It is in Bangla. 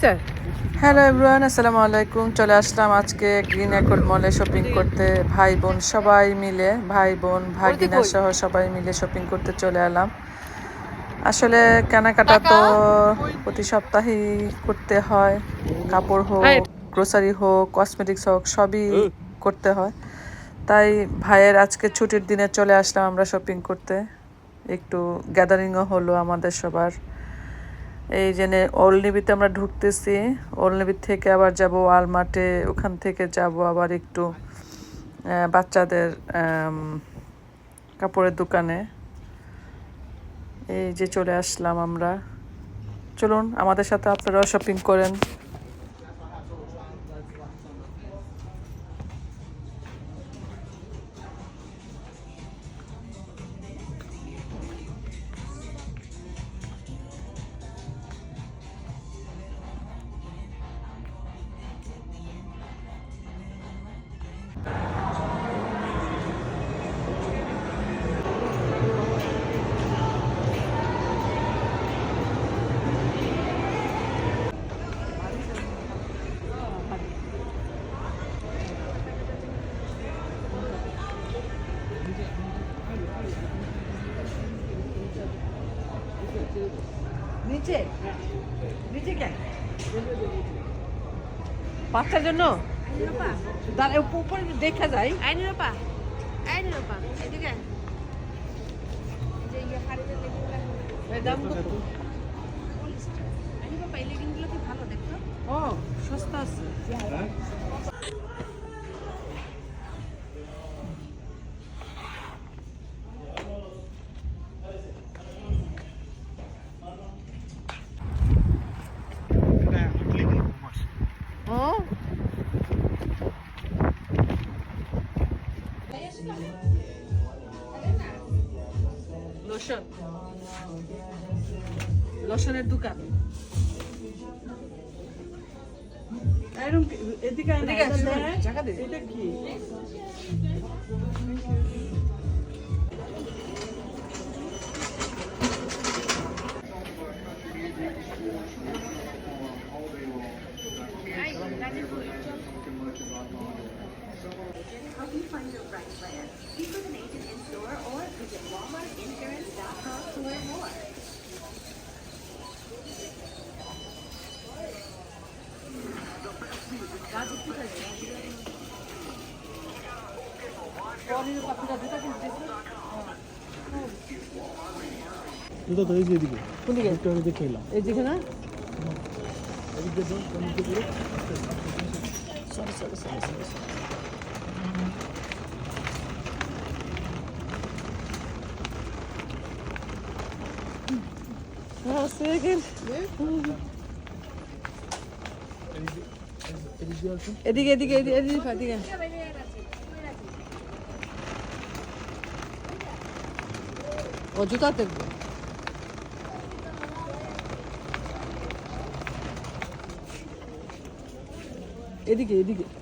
স্যার? হ্যালো এভরিওয়ান আসসালামু আলাইকুম। চলে আসলাম আজকে গ্রিন অ্যাকর্ড মলে শপিং করতে। ভাই বোন সবাই মিলে ভাই বোন ভাগিনা সহ সবাই মিলে শপিং করতে চলে এলাম। আসলে কেনাকাটা তো প্রতি সপ্তাহেই করতে হয়। কাপড় হোক গ্রোসারি হোক কসমেটিক্স হোক সবই করতে হয়। তাই ভাইয়ের আজকে ছুটির দিনে চলে আসলাম আমরা শপিং করতে। একটু গ্যাদারিংও হলো আমাদের সবার। এই জেনে নেভিতে আমরা ঢুকতেছি। ওলনিবির থেকে আবার যাব ওয়ালমার্টে ওখান থেকে যাব আবার একটু বাচ্চাদের কাপড়ের দোকানে। এই যে চলে আসলাম আমরা। চলুন, আমাদের সাথে আপনারাও শপিং করেন। নিচে? নিচে কেন? বাচ্চার জন্য? দাঁড়া উপরে দেখা যায় আইনি রূপা আইনি রূপা এদিকে ইয়ে দাম কত আইনি রূপা এই লেগিংগুলো কি ভালো দেখতো? ও সস্তা আছে। লোশন। লোশনের দোকান। এদিকে এদিকে জায়গা দে। এটা কি? Help you find the right plan. Speak with an agent in store or visit walmartinsurance.com to learn more. এটা তো এই যে এদিকে কোন দিকে একটু আগে দেখে এলাম এই যেখানে এদিকে যাও, এদিকে ঘুরো। Sorry, sorry, sorry, sorry, Rahatsıya gel. Edik edik edik edik hadi gel. Ocut artık. Edik edik.